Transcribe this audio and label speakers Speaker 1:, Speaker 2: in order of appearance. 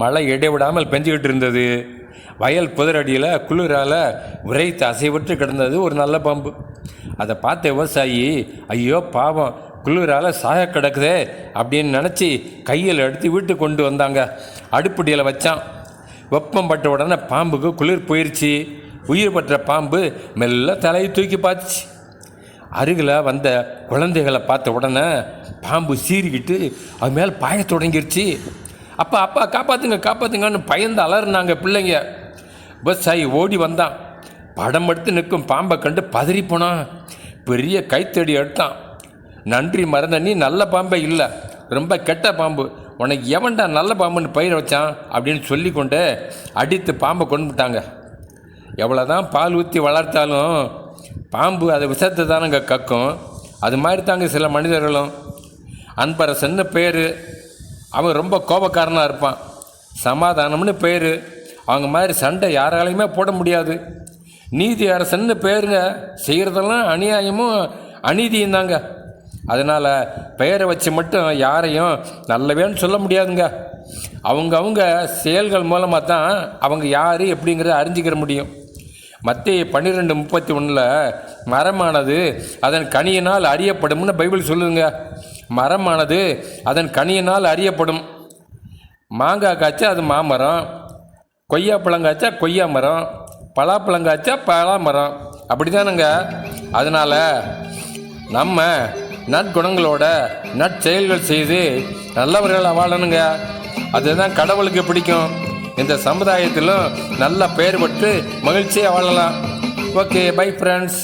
Speaker 1: மழை இடைவிடாமல் பெஞ்சுக்கிட்டு இருந்தது. வயல் புதரடியில் குளிரால் விரைத்து அசைவிட்டு கிடந்தது ஒரு நல்ல பாம்பு. அதை பார்த்த விவசாயி ஐயோ பாவம் குளிரால் சாய கிடக்குதே அப்படின்னு நினச்சி கையில் எடுத்து வீட்டுக்கு கொண்டு வந்தாங்க. அடுப்படியில் வச்சான். வெப்பம் பட்ட உடனே பாம்புக்கு குளிர் போயிடுச்சு உயிர் பற்ற பாம்பு மெல்ல தலையை தூக்கி பார்த்துச்சு. அருகில் வந்த குழந்தைகளை பார்த்த உடனே பாம்பு சீறிக்கிட்டு அது மேலே பாய தொடங்கிருச்சு. அப்பா அப்பா காப்பாற்றுங்க காப்பாற்றுங்கன்னு பயந்து அலறினாங்க பிள்ளைங்க. விவசாயி ஓடி வந்தான். படம் எடுத்து நிற்கும் பாம்பை கண்டு பதறி போனான். பெரிய கைத்தடி எடுத்தான். நன்றி மறந்த நீ நல்ல பாம்பே இல்லை. ரொம்ப கெட்ட பாம்பு. உனக்கு எவன்டா நல்ல பாம்புன்னு பயிர் வச்சான் அப்படின்னு சொல்லி கொண்டு அடித்து பாம்பை கொண்டு விட்டாங்க. எவ்வளோதான் பால் ஊற்றி வளர்த்தாலும் பாம்பு அதை விஷத்தை தானங்க கக்கும். அது மாதிரி தாங்க சில மனிதர்களும். அன்பரசன்னு பேர். அவன் ரொம்ப கோபக்காரனாக இருப்பான். சமாதானம்னு பேர். அவங்க மாதிரி சண்டை யாராலையுமே போட முடியாது. நீதி அரசன்னு பேருங்க. செய்கிறதெல்லாம் அநியாயமும் அநீதியும் தாங்க. அதனால் பெயரை வச்சு மட்டும் யாரையும் நல்லவேன்னு சொல்ல முடியாதுங்க. அவங்க அவங்க செயல்கள் மூலமாக தான் அவங்க யார் எப்படிங்கிறத அறிஞ்சிக்கிற முடியும். மத்திய பன்னிரெண்டு முப்பத்தி ஒன்றில் மரமானது அதன் கனியினால் அறியப்படும்னு பைபிள் சொல்லுங்க மரமானது அதன் கனியினால் அறியப்படும். மாங்காய் காய்ச்சா அது மாமரம். கொய்யா பழங்காய்ச்சா கொய்யா மரம். பலாப்பழங்காய்ச்சா பலா மரம். அப்படி தானுங்க அதனால் நம்ம நற்குணங்களோட நற்செயல்கள் செய்து நல்லவர்களை வாழணுங்க. அதுதான் கடவுளுக்கு பிடிக்கும். இந்த சமுதாயத்திலும் நல்ல பெயர் பெற்று மகிழ்ச்சியாக வாழலாம். Okay bye friends.